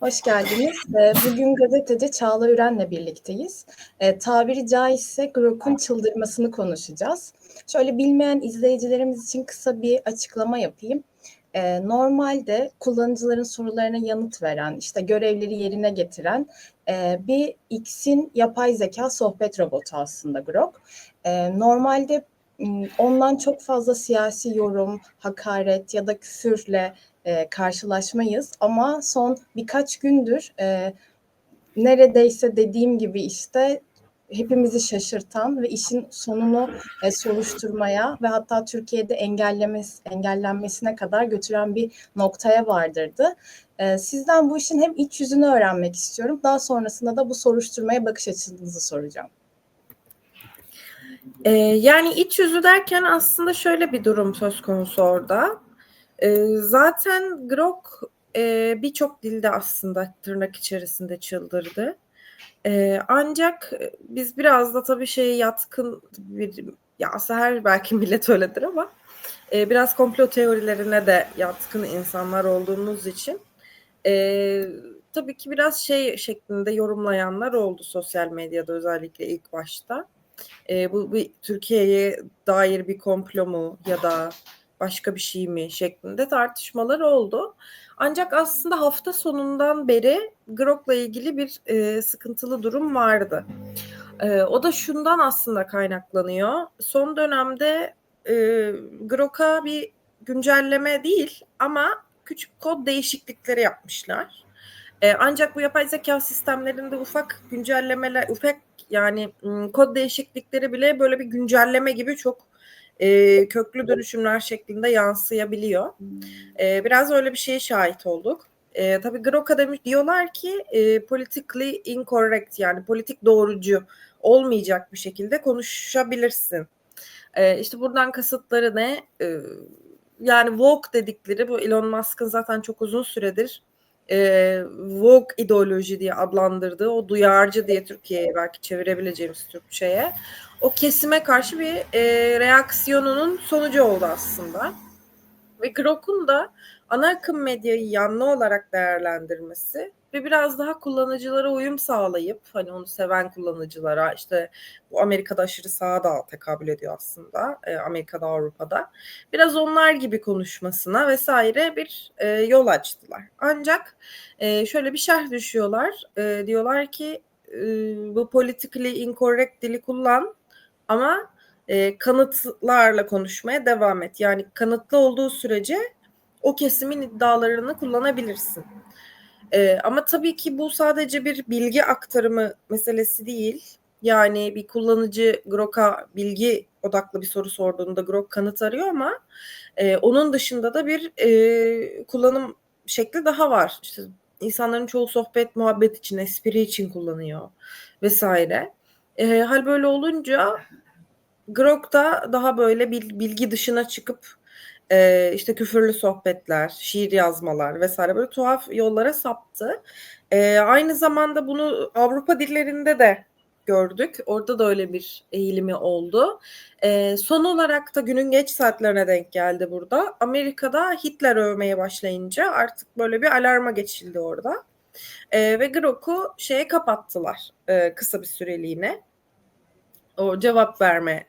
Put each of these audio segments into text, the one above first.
Hoş geldiniz. Ee, bugün gazeteci Çağla Üren'le birlikteyiz. E, tabiri caizse Grok'un çıldırmasını konuşacağız. Şöyle bilmeyen izleyicilerimiz için kısa bir açıklama yapayım. E, normalde kullanıcıların sorularına yanıt veren, işte görevleri yerine getiren e, bir X'in yapay zeka sohbet robotu aslında Grok. Normalde ondan çok fazla siyasi yorum, hakaret ya da küfürle e, karşılaşmayız. Ama son birkaç gündür e, neredeyse dediğim gibi işte hepimizi şaşırtan ve işin sonunu e, soruşturmaya ve hatta Türkiye'de engellemesi, engellenmesine kadar götüren bir noktaya vardırdı. E, sizden bu işin hem iç yüzünü öğrenmek istiyorum. Daha sonrasında da bu soruşturmaya bakış açınızı soracağım. Ee, yani iç yüzü derken aslında şöyle bir durum söz konusu orada. Ee, zaten Grok e, birçok dilde aslında tırnak içerisinde çıldırdı. Ee, ancak biz biraz da tabii şeye yatkın bir ya aslında her belki millet öyledir ama e, biraz komplo teorilerine de yatkın insanlar olduğumuz için e, tabii ki biraz şey şeklinde yorumlayanlar oldu sosyal medyada özellikle ilk başta. E, bu bir Türkiye'ye dair bir komplo mu ya da başka bir şey mi şeklinde tartışmalar oldu. Ancak aslında hafta sonundan beri Grok'la ilgili bir e, sıkıntılı durum vardı. E, o da şundan aslında kaynaklanıyor. Son dönemde e, Grok'a bir güncelleme değil ama küçük kod değişiklikleri yapmışlar. E, ancak bu yapay zeka sistemlerinde ufak güncellemeler, ufak yani kod değişiklikleri bile böyle bir güncelleme gibi çok e, köklü dönüşümler şeklinde yansıyabiliyor. E, biraz öyle bir şeye şahit olduk. E, tabii Grok demiş diyorlar ki e, politically incorrect yani politik doğrucu olmayacak bir şekilde konuşabilirsin. E, işte buradan kasıtları ne? E, yani woke dedikleri bu Elon Musk'ın zaten çok uzun süredir e, woke ideoloji diye adlandırdığı o duyarcı diye Türkiye'ye belki çevirebileceğimiz Türkçe'ye o kesime karşı bir e, reaksiyonunun sonucu oldu aslında. Ve Grok'un da ana akım medyayı yanlı olarak değerlendirmesi ve biraz daha kullanıcılara uyum sağlayıp hani onu seven kullanıcılara işte bu Amerika'da aşırı sağa da tekabül ediyor aslında e, Amerika'da Avrupa'da biraz onlar gibi konuşmasına vesaire bir e, yol açtılar. Ancak e, şöyle bir şerh düşüyorlar e, diyorlar ki e, bu politically incorrect dili kullan ama e, kanıtlarla konuşmaya devam et. Yani kanıtlı olduğu sürece o kesimin iddialarını kullanabilirsin. E, ama tabii ki bu sadece bir bilgi aktarımı meselesi değil. Yani bir kullanıcı Grok'a bilgi odaklı bir soru sorduğunda Grok kanıt arıyor ama e, onun dışında da bir e, kullanım şekli daha var. İşte insanların çoğu sohbet, muhabbet için, espri için kullanıyor vesaire. E, hal böyle olunca Grok da daha böyle bilgi dışına çıkıp e, işte küfürlü sohbetler, şiir yazmalar vesaire böyle tuhaf yollara saptı. E, aynı zamanda bunu Avrupa dillerinde de gördük. Orada da öyle bir eğilimi oldu. E, son olarak da günün geç saatlerine denk geldi burada. Amerika'da Hitler övmeye başlayınca artık böyle bir alarma geçildi orada. E, ve Grok'u şeye kapattılar e, kısa bir süreliğine. O cevap verme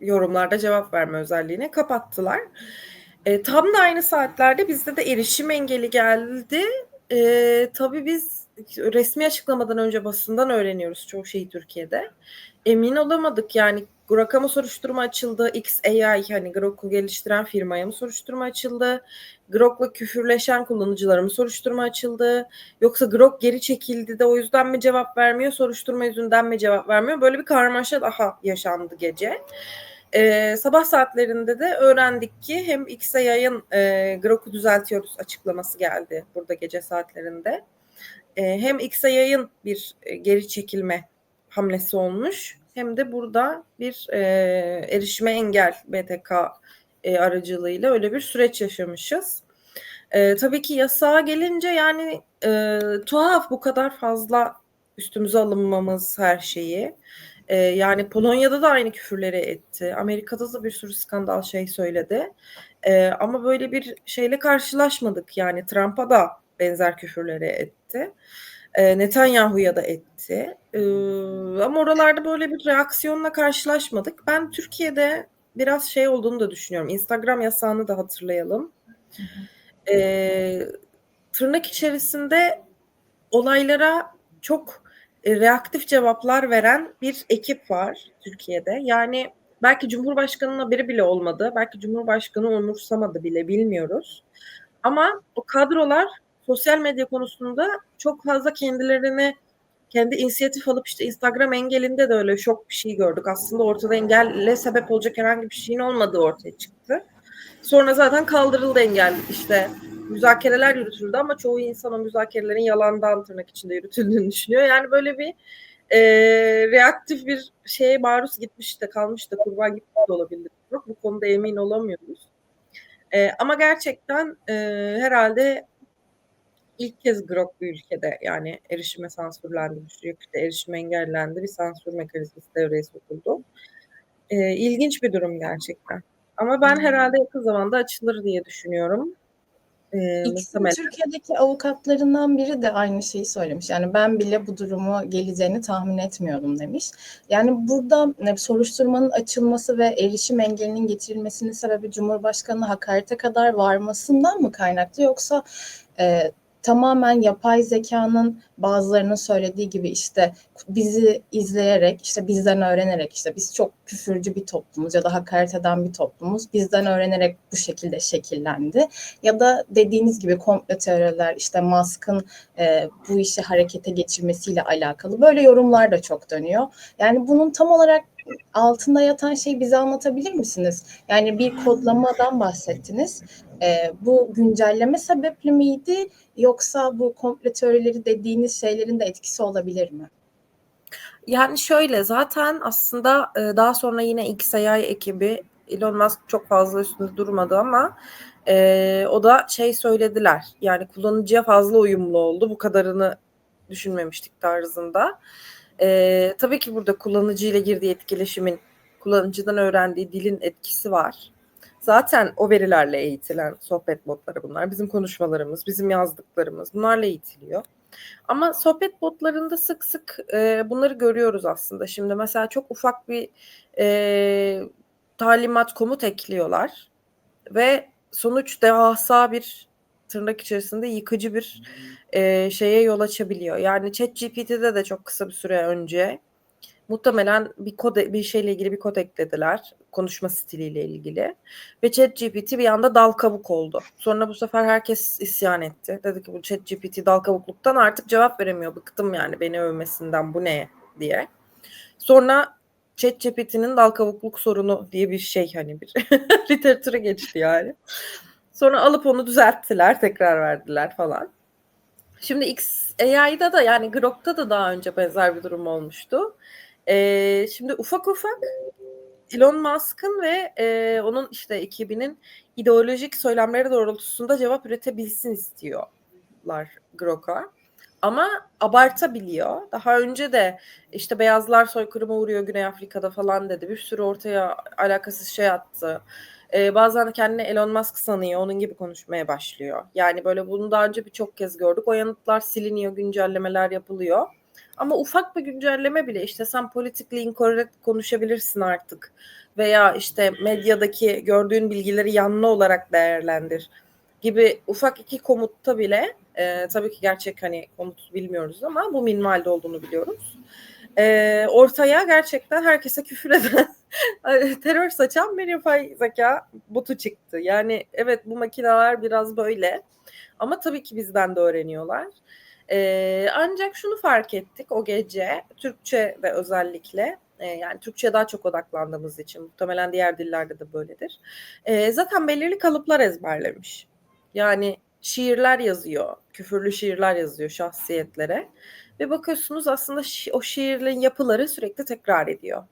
yorumlarda cevap verme özelliğini kapattılar. E, tam da aynı saatlerde bizde de erişim engeli geldi. E, tabii biz resmi açıklamadan önce basından öğreniyoruz çoğu şeyi Türkiye'de. Emin olamadık yani Grok'a mı soruşturma açıldı? XAI hani Grok'u geliştiren firmaya mı soruşturma açıldı? Grok'la küfürleşen kullanıcılara mı soruşturma açıldı? Yoksa Grok geri çekildi de o yüzden mi cevap vermiyor? Soruşturma yüzünden mi cevap vermiyor? Böyle bir karmaşa daha yaşandı gece. Ee, sabah saatlerinde de öğrendik ki hem X'e yayın e, Grok'u düzeltiyoruz açıklaması geldi burada gece saatlerinde. E, hem X'e yayın bir geri çekilme hamlesi olmuş hem de burada bir e, erişime engel BTK e, aracılığıyla öyle bir süreç yaşamışız. E, tabii ki yasağa gelince yani e, tuhaf bu kadar fazla üstümüze alınmamız her şeyi. E, yani Polonya'da da aynı küfürleri etti. Amerika'da da bir sürü skandal şey söyledi. E, ama böyle bir şeyle karşılaşmadık. Yani Trump'a da benzer küfürleri etti. E, Netanyahu'ya da etti. E, ama oralarda böyle bir reaksiyonla karşılaşmadık. Ben Türkiye'de biraz şey olduğunu da düşünüyorum. Instagram yasağını da hatırlayalım. E, tırnak içerisinde olaylara çok e, reaktif cevaplar veren bir ekip var Türkiye'de. Yani belki Cumhurbaşkanı'nın haberi bile olmadı. Belki Cumhurbaşkanı umursamadı bile bilmiyoruz. Ama o kadrolar sosyal medya konusunda çok fazla kendilerini kendi inisiyatif alıp işte Instagram engelinde de öyle şok bir şey gördük. Aslında ortada engelle sebep olacak herhangi bir şeyin olmadığı ortaya çıktı. Sonra zaten kaldırıldı engel. İşte müzakereler yürütüldü ama çoğu insan o müzakerelerin yalandan tırnak içinde yürütüldüğünü düşünüyor. Yani böyle bir e, reaktif bir şeye maruz gitmiş de kalmış da kurban gitmiş de olabilir. Bu konuda emin olamıyoruz. E, ama gerçekten e, herhalde ilk kez Grok bir ülkede yani erişime sansürlendi, Türkiye'de erişime engellendi, bir sansür mekanizması devreye sokuldu. E, ilginç bir durum gerçekten. Ama ben herhalde yakın zamanda açılır diye düşünüyorum. Ee, Türkiye'deki avukatlarından biri de aynı şeyi söylemiş. Yani ben bile bu durumu geleceğini tahmin etmiyordum demiş. Yani burada soruşturmanın açılması ve erişim engelinin getirilmesinin sebebi Cumhurbaşkanı hakarete kadar varmasından mı kaynaklı yoksa e, tamamen yapay zekanın bazılarının söylediği gibi işte bizi izleyerek işte bizden öğrenerek işte biz çok küfürcü bir toplumuz ya da hakaret eden bir toplumuz bizden öğrenerek bu şekilde şekillendi ya da dediğiniz gibi komplo teoriler işte Musk'ın e, bu işi harekete geçirmesiyle alakalı böyle yorumlar da çok dönüyor. Yani bunun tam olarak altında yatan şeyi bize anlatabilir misiniz? Yani bir kodlamadan bahsettiniz. E, bu güncelleme sebepli miydi yoksa bu komplo teorileri dediğiniz şeylerin de etkisi olabilir mi? Yani şöyle zaten aslında e, daha sonra yine XAI ekibi Elon Musk çok fazla üstünde durmadı ama e, o da şey söylediler yani kullanıcıya fazla uyumlu oldu bu kadarını düşünmemiştik tarzında. E, tabii ki burada kullanıcıyla girdiği etkileşimin kullanıcıdan öğrendiği dilin etkisi var. Zaten o verilerle eğitilen sohbet botları bunlar. Bizim konuşmalarımız, bizim yazdıklarımız bunlarla eğitiliyor. Ama sohbet botlarında sık sık e, bunları görüyoruz aslında. Şimdi mesela çok ufak bir e, talimat komut ekliyorlar ve sonuç devasa bir tırnak içerisinde yıkıcı bir e, şeye yol açabiliyor. Yani ChatGPT'de de çok kısa bir süre önce muhtemelen bir kod bir şeyle ilgili bir kod eklediler konuşma stiliyle ilgili ve ChatGPT bir anda dal kabuk oldu. Sonra bu sefer herkes isyan etti. Dedi ki bu ChatGPT dal kabukluktan artık cevap veremiyor. Bıktım yani beni övmesinden bu ne diye. Sonra ChatGPT'nin dal kabukluk sorunu diye bir şey hani bir literatüre geçti yani. Sonra alıp onu düzelttiler, tekrar verdiler falan. Şimdi XAI'da da yani Grok'ta da daha önce benzer bir durum olmuştu. Ee, şimdi ufak ufak Elon Musk'ın ve e, onun işte ekibinin ideolojik söylemleri doğrultusunda cevap üretebilsin istiyorlar Grok'a. Ama abartabiliyor. Daha önce de işte beyazlar soykırıma uğruyor Güney Afrika'da falan dedi. Bir sürü ortaya alakasız şey attı. Ee, bazen kendini Elon Musk sanıyor. Onun gibi konuşmaya başlıyor. Yani böyle bunu daha önce birçok kez gördük. O yanıtlar siliniyor, güncellemeler yapılıyor. Ama ufak bir güncelleme bile işte sen politically incorrect konuşabilirsin artık veya işte medyadaki gördüğün bilgileri yanlı olarak değerlendir gibi ufak iki komutta bile e, tabii ki gerçek hani komut bilmiyoruz ama bu minvalde olduğunu biliyoruz. E, ortaya gerçekten herkese küfür eden terör saçan bir yapay zeka botu çıktı. Yani evet bu makineler biraz böyle ama tabii ki bizden de öğreniyorlar. E, ancak şunu fark ettik o gece Türkçe ve özellikle e, yani Türkçe'ye daha çok odaklandığımız için muhtemelen diğer dillerde de böyledir. E, zaten belirli kalıplar ezberlemiş. Yani şiirler yazıyor, küfürlü şiirler yazıyor şahsiyetlere ve bakıyorsunuz aslında şi- o şiirlerin yapıları sürekli tekrar ediyor.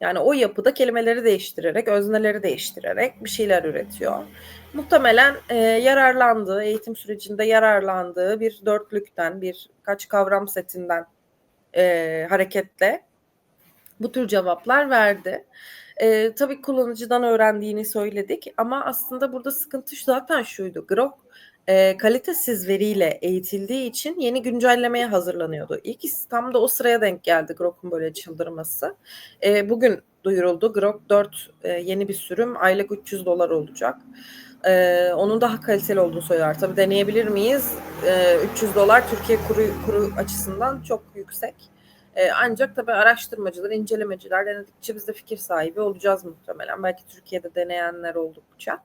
Yani o yapıda kelimeleri değiştirerek, özneleri değiştirerek bir şeyler üretiyor. Muhtemelen e, yararlandığı, eğitim sürecinde yararlandığı bir dörtlükten, bir kaç kavram setinden e, hareketle bu tür cevaplar verdi. E, tabii kullanıcıdan öğrendiğini söyledik ama aslında burada sıkıntı zaten şuydu. Grok e, kalitesiz veriyle eğitildiği için yeni güncellemeye hazırlanıyordu. İlk tam da o sıraya denk geldi Grok'un böyle çıldırması. E, bugün duyuruldu. Grok 4 e, yeni bir sürüm aylık 300 dolar olacak. E, onun daha kaliteli olduğunu söyler. Tabii deneyebilir miyiz? E, 300 dolar Türkiye kuru, kuru açısından çok yüksek. E, ancak tabii araştırmacılar, incelemeciler denedikçe biz de fikir sahibi olacağız muhtemelen. Belki Türkiye'de deneyenler oldukça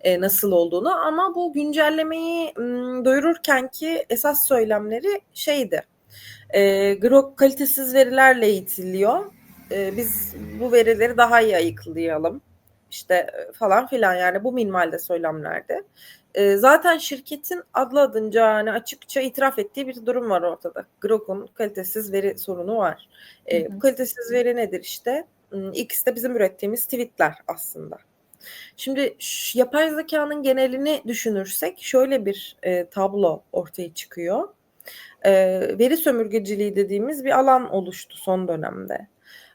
e, nasıl olduğunu. Ama bu güncellemeyi m, duyururken ki esas söylemleri şeydi. E, Grok kalitesiz verilerle eğitiliyor. E, biz bu verileri daha iyi ayıklayalım. İşte e, falan filan yani bu minvalde söylemlerde. E, zaten şirketin adlı adınca yani açıkça itiraf ettiği bir durum var ortada. Grok'un kalitesiz veri sorunu var. E, bu kalitesiz veri nedir işte? X de bizim ürettiğimiz tweetler aslında. Şimdi yapay zekanın genelini düşünürsek şöyle bir e, tablo ortaya çıkıyor. E, veri sömürgeciliği dediğimiz bir alan oluştu son dönemde.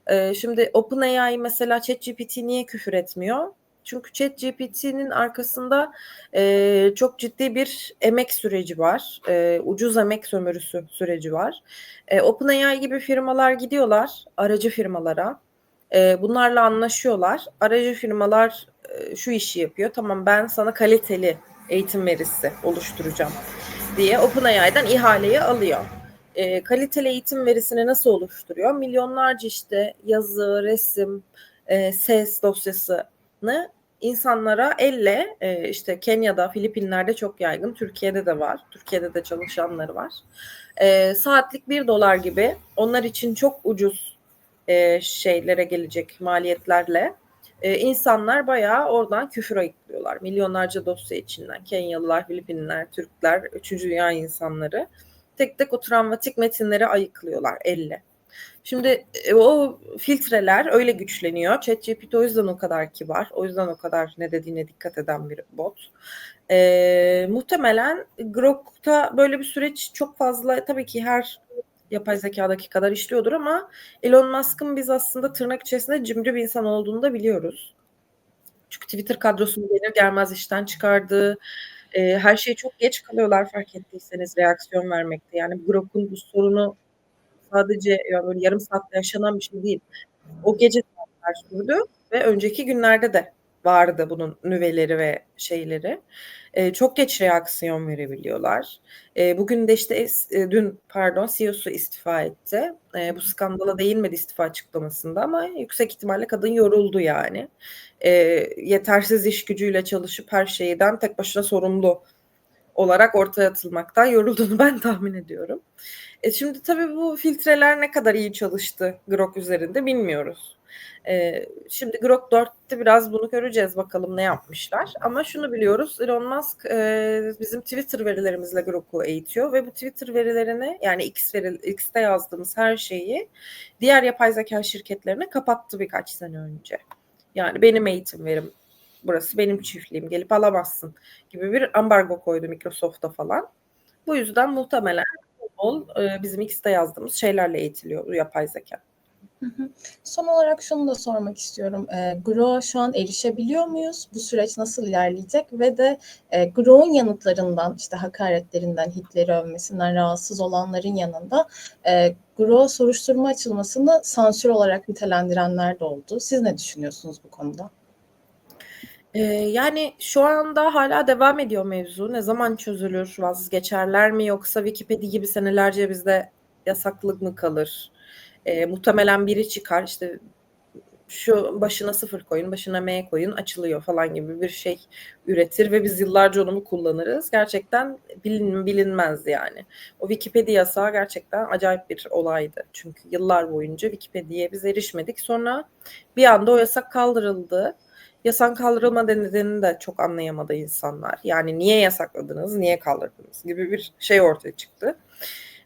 E, şimdi OpenAI mesela ChatGPT niye küfür etmiyor? Çünkü ChatGPT'nin arkasında e, çok ciddi bir emek süreci var. E, ucuz emek sömürüsü süreci var. E, OpenAI gibi firmalar gidiyorlar aracı firmalara. E, bunlarla anlaşıyorlar. Aracı firmalar e, şu işi yapıyor. Tamam ben sana kaliteli eğitim verisi oluşturacağım diye OpenAI'den ihaleyi alıyor. E, kaliteli eğitim verisini nasıl oluşturuyor? Milyonlarca işte yazı, resim, e, ses dosyasını insanlara elle e, işte Kenya'da, Filipinler'de çok yaygın, Türkiye'de de var. Türkiye'de de çalışanları var. E, saatlik bir dolar gibi onlar için çok ucuz e, şeylere gelecek maliyetlerle e, insanlar bayağı oradan küfür ayıklıyorlar. Milyonlarca dosya içinden Kenyalılar, Filipinliler, Türkler, üçüncü dünya insanları tek tek o travmatik metinleri ayıklıyorlar elle. Şimdi e, o filtreler öyle güçleniyor. ChatGPT o yüzden o kadar kibar. O yüzden o kadar ne dediğine dikkat eden bir bot. E, muhtemelen Grok'ta böyle bir süreç çok fazla tabii ki her yapay zekadaki kadar işliyordur ama Elon Musk'ın biz aslında tırnak içerisinde cimri bir insan olduğunu da biliyoruz. Çünkü Twitter kadrosunu gelir gelmez işten çıkardı. E, her şeyi çok geç kalıyorlar fark ettiyseniz reaksiyon vermekte. Yani Grok'un bu sorunu sadece ya böyle yarım saatte yaşanan bir şey değil. O gece sürdü ve önceki günlerde de vardı bunun nüveleri ve şeyleri. E, çok geç reaksiyon verebiliyorlar. E, bugün de işte e, dün pardon CEO'su istifa etti. E, bu skandala değinmedi istifa açıklamasında ama yüksek ihtimalle kadın yoruldu yani. E, yetersiz iş gücüyle çalışıp her şeyden tek başına sorumlu olarak ortaya atılmaktan yorulduğunu ben tahmin ediyorum. E şimdi tabii bu filtreler ne kadar iyi çalıştı Grok üzerinde bilmiyoruz. E, şimdi Grok 4'te biraz bunu göreceğiz bakalım ne yapmışlar. Ama şunu biliyoruz Elon Musk e, bizim Twitter verilerimizle Grok'u eğitiyor ve bu Twitter verilerini yani X veri, X'te yazdığımız her şeyi diğer yapay zeka şirketlerine kapattı birkaç sene önce. Yani benim eğitim verim burası benim çiftliğim gelip alamazsın gibi bir ambargo koydu Microsoft'a falan. Bu yüzden muhtemelen bol e, bizim X'te yazdığımız şeylerle eğitiliyor yapay zeka. Son olarak şunu da sormak istiyorum. E, Grow şu an erişebiliyor muyuz? Bu süreç nasıl ilerleyecek? Ve de e, Grow'un yanıtlarından, işte hakaretlerinden, hitleri övmesinden rahatsız olanların yanında e, Grow soruşturma açılmasını sansür olarak nitelendirenler de oldu. Siz ne düşünüyorsunuz bu konuda? Ee, yani şu anda hala devam ediyor mevzu. Ne zaman çözülür? Vazgeçerler mi yoksa Wikipedia gibi senelerce bizde yasaklık mı kalır? Ee, muhtemelen biri çıkar işte şu başına sıfır koyun, başına M koyun açılıyor falan gibi bir şey üretir ve biz yıllarca onu kullanırız? Gerçekten bilin, bilinmez yani. O Wikipedia yasağı gerçekten acayip bir olaydı. Çünkü yıllar boyunca Wikipedia'ya biz erişmedik. Sonra bir anda o yasak kaldırıldı yasak kaldırılma nedenini de çok anlayamadı insanlar. Yani niye yasakladınız, niye kaldırdınız gibi bir şey ortaya çıktı.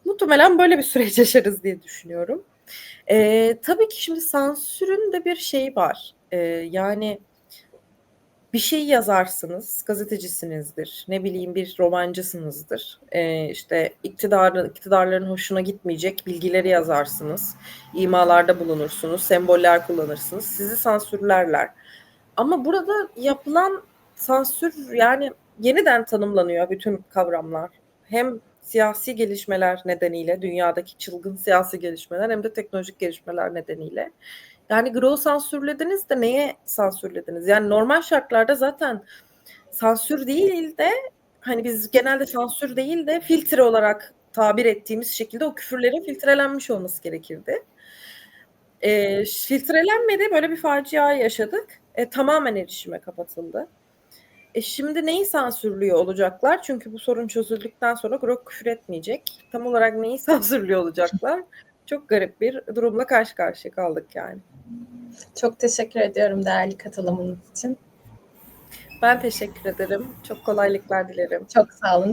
Muhtemelen böyle bir süreç yaşarız diye düşünüyorum. Ee, tabii ki şimdi sansürün de bir şeyi var. Ee, yani bir şey yazarsınız, gazetecisinizdir, ne bileyim bir romancısınızdır. Ee, işte iktidarın, iktidarların hoşuna gitmeyecek bilgileri yazarsınız, imalarda bulunursunuz, semboller kullanırsınız, sizi sansürlerler. Ama burada yapılan sansür yani yeniden tanımlanıyor bütün kavramlar. Hem siyasi gelişmeler nedeniyle, dünyadaki çılgın siyasi gelişmeler hem de teknolojik gelişmeler nedeniyle. Yani Grow sansürlediniz de neye sansürlediniz? Yani normal şartlarda zaten sansür değil de hani biz genelde sansür değil de filtre olarak tabir ettiğimiz şekilde o küfürlerin filtrelenmiş olması gerekirdi. E, filtrelenmedi. Böyle bir facia yaşadık. E, tamamen erişime kapatıldı. E şimdi neyi sansürlüyor olacaklar? Çünkü bu sorun çözüldükten sonra Grok küfür etmeyecek. Tam olarak neyi sansürlüyor olacaklar? Çok garip bir durumla karşı karşıya kaldık yani. Çok teşekkür ediyorum değerli katılımınız için. Ben teşekkür ederim. Çok kolaylıklar dilerim. Çok sağ olun.